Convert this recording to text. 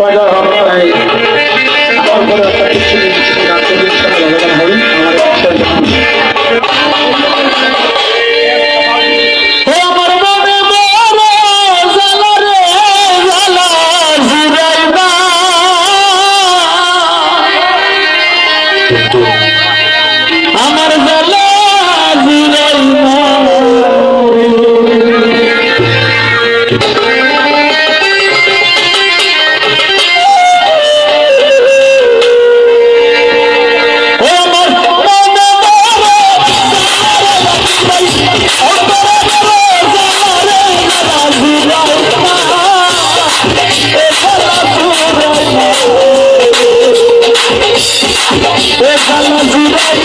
বাজার হবে এ ভালো জীবন